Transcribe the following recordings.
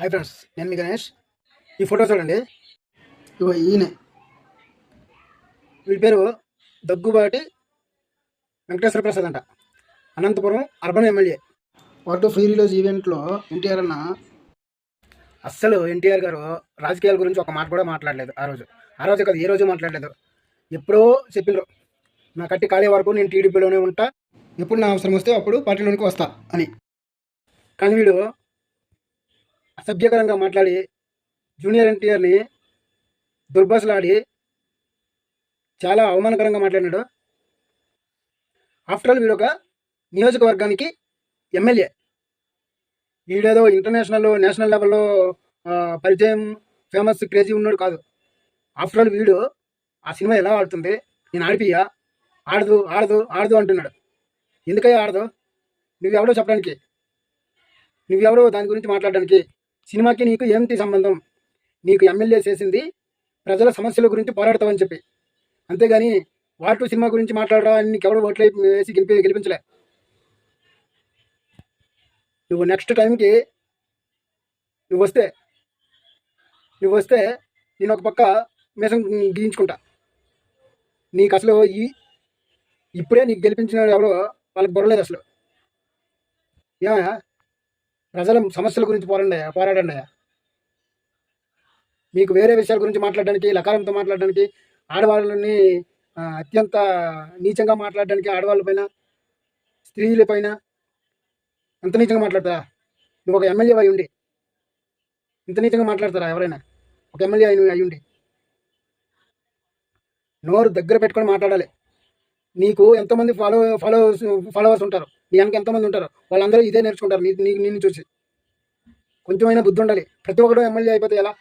Hi friends నేను మీ గణేష్. ఈ photo చూడండి. ఇగో ఈయన. వీడి పేరు దగ్గుబాటి వెంకటేశ్వర ప్రసాద్ అంట. Anantapuram urban MLA. వాటి ఫ్రీ రిలీజ్ ఈవెంట్లో ఎన్టీఆర్ అన్న అస్సలు ఎన్టీఆర్ గారు రాజకీయాల గురించి ఒక మాట కూడా మాట్లాడలేదు ఆ రోజు. ఆ రోజు కాదు ఏ రోజు మాట్లాడలేదు. ఎప్పుడో చెప్పిండ్రు నా కట్టి ఖాళీ వరకు నేను టీడీపీలోనే ఉంటా. ఎప్పుడు నా అవసరం వస్తే అప్పుడు పార్టీలోనికి వస్తా అని. కానీ వీడు అసభ్యకరంగా మాట్లాడి జూనియర్ ఎన్టీఆర్ని దుర్భాషలాడి చాలా అవమానకరంగా మాట్లాడినాడు. ఆఫ్టర్ ఆల్ వీడు ఒక నియోజకవర్గానికి ఎమ్మెల్యే. వీడేదో ఇంటర్నేషనల్ నేషనల్ లెవెల్లో పరిచయం ఫేమస్ క్రేజీ ఉన్నాడు కాదు. ఆఫ్టర్ ఆల్ వీడు ఆ సినిమా ఎలా ఆడుతుంది? నేను ఆడిపియ్యా? ఆడదు ఆడదు ఆడదు అంటున్నాడు. ఎందుకయ్యా ఆడదు? నువ్వెవడో చెప్పడానికి? నువ్వెవడో దాని గురించి మాట్లాడడానికి? సినిమాకి నీకు ఏంటి సంబంధం? నీకు ఎమ్మెల్యే చేసింది ప్రజల సమస్యల గురించి పోరాడతావని చెప్పి. అంతేగాని వాటు సినిమా గురించి మాట్లాడరా అని నీకు ఎవరు ఓట్లై వేసి గెలిపి గెలిపించలే. నువ్వు నెక్స్ట్ టైంకి నువ్వు వస్తే నువ్వు వస్తే నేను ఒక పక్క మీసం గీయించుకుంటా. నీకు అసలు ఈ ఇప్పుడే నీకు గెలిపించిన ఎవరో వాళ్ళకి బొరలేదు అసలు. ఏమయ్యా? ప్రజల సమస్యల గురించి పోరాడండి పోరాడండి మీకు వేరే విషయాల గురించి మాట్లాడడానికి లకారంతో మాట్లాడడానికి ఆడవాళ్ళని అత్యంత నీచంగా మాట్లాడడానికి ఆడవాళ్ళ పైన స్త్రీల ఎంత నీచంగా మాట్లాడతారా? నువ్వు ఒక ఎమ్మెల్యే అయి ఉండి. ఇంత నీచంగా మాట్లాడతారా ఎవరైనా? ఒక ఎమ్మెల్యే అయి అయి ఉండి. నోరు దగ్గర పెట్టుకొని మాట్లాడాలి. నీకు ఎంతమంది ఫాలో ఫాలోవర్స్ ఫాలోవర్స్ ఉంటారు. నీ వెనక ఎంతమంది ఉంటారు వాళ్ళందరూ ఇదే నేర్చుకుంటారు. నీ నీ నిన్ను చూసి. కొంచెమైనా బుద్ధి ఉండాలి. ప్రతి ఒక్కడు ఎమ్మెల్యే అయిపోతే ఎలా?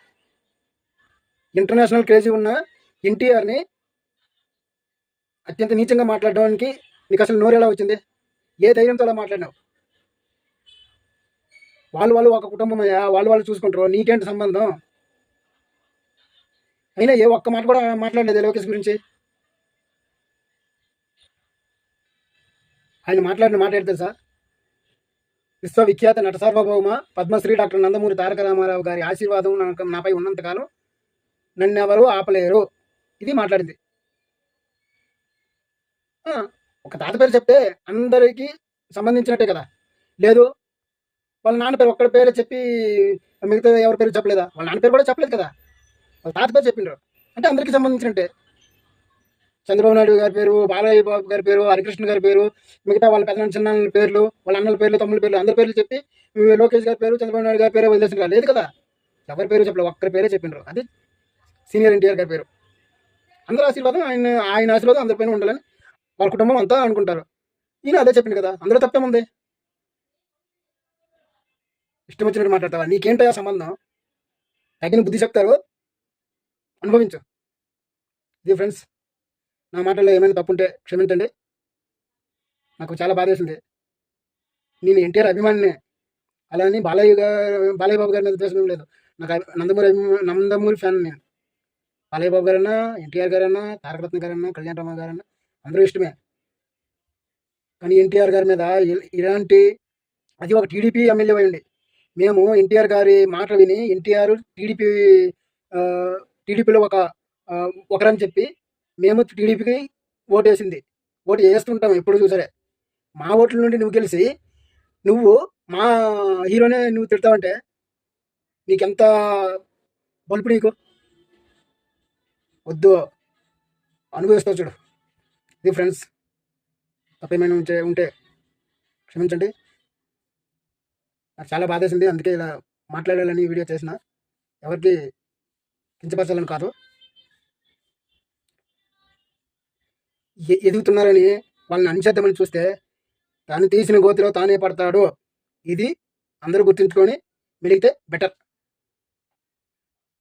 ఇంటర్నేషనల్ క్రేజీ ఉన్న ఎన్టీఆర్ని అత్యంత నీచంగా మాట్లాడడానికి నీకు అసలు నోరు ఎలా వచ్చింది? ఏ ధైర్యంతో అలా మాట్లాడినావు? వాళ్ళు వాళ్ళు ఒక కుటుంబం అయ్యా వాళ్ళు వాళ్ళు చూసుకుంటారు. నీకేంటి సంబంధం? అయినా ఏ ఒక్క మాట కూడా మాట్లాడలేదు లోకేష్ గురించి. ఆయన మాట్లాడిన మాట ఏంటి తెలుసా? విశ్వవిఖ్యాత నట సార్వభౌమ పద్మశ్రీ డాక్టర్ నందమూరి తారక రామారావు గారి ఆశీర్వాదం నాకు- నాపై ఉన్నంతకాలం నన్ను ఎవరు ఆపలేరు. ఇది మాట్లాడింది. ఒక తాత పేరు చెప్తే అందరికీ సంబంధించినట్టే కదా. లేదు వాళ్ళ నాన్న పేరు ఒక్కడి పేరు చెప్పి మిగతా ఎవరి పేరు చెప్పలేదా? వాళ్ళ నాన్న పేరు కూడా చెప్పలేదు కదా. వాళ్ళ తాత పేరు చెప్పిండ్రు. అంటే అందరికీ సంబంధించినట్టే. చంద్రబాబు నాయుడు గారి పేరు బాలయ్య బాబు గారి పేరు హరికృష్ణ గారి పేరు మిగతా వాళ్ళ పెద్ద చిన్న పేర్లు వాళ్ళ అన్నల పేర్లు తమ్ముల పేర్లు అందరి పేర్లు చెప్పి లోకేష్ గారి పేరు చంద్రబాబు నాయుడు గారి పేరు వదిలేసిన లేదు కదా? ఎవరి పేరు చెప్పలేదు ఒక్కరి పేరే చెప్పిండ్రు అది సీనియర్ ఎన్టీఆర్ గారి పేరు. అందరి ఆశీర్వాదం ఆయన ఆయన ఆశీర్వాదం అందరిపైన ఉండాలని వాళ్ళ కుటుంబం అంతా అనుకుంటారు. ఈయన అదే చెప్పింది కదా అందరూ తప్పేముంది ఇష్టం వచ్చినట్టు మాట్లాడతావా? నీకేంటయా సంబంధం? తగిన బుద్ధి చెప్తారు. అనుభవించు. ఇది ఫ్రెండ్స్ నా మాటల్లో ఏమైనా తప్పుంటే క్షమించండి. నాకు చాలా బాధేసింది. నేను ఎన్టీఆర్ అభిమానినే. అలా అని బాలయ్య గారు బాలయ్య బాబు గారి మీద ఉద్దేశం లేదు. నాకు అభి- నందమూరి అభిమా- నందమూరి ఫ్యాన్ నేను. బాలయ్య బాబు గారన్నా ఎన్టీఆర్ గారన్నా తారకరత్న గారన్నా కళ్యాణ్ రామ గారన్నా అందరూ ఇష్టమే. కానీ ఎన్టీఆర్ గారి మీద ఇలాంటి అది ఒక టీడీపీ ఎమ్మెల్యే అయ్యండి మేము ఎన్టీఆర్ గారి మాట విని ఎన్టీఆర్ టీడీపీ టీడీపీలో ఒక ఒకరని చెప్పి మేము టీడీపీకి ఓటు వేసింది ఓటు వేస్తుంటాం ఎప్పుడు చూసరే. మా ఓట్ల నుండి నువ్వు గెలిచి నువ్వు మా హీరోనే నువ్వు తిడతావంటే నీకెంత బలుపు నీకు? వద్దు. అనుభవిస్తావు చూడు. ఇది ఫ్రెండ్స్ తప్పేమైనా ఉంటే ఉంటే క్షమించండి. నాకు చాలా బాధేసింది. అందుకే ఇలా మాట్లాడాలని వీడియో చేసిన. ఎవరికి కించపరచాలని కాదు. ఎదుగుతున్నారని వాళ్ళని అణిచేద్దామని చూస్తే తాను తీసిన గోతిలో తానే పడతాడు. ఇది అందరూ గుర్తుంచుకొని మెలిగితే బెటర్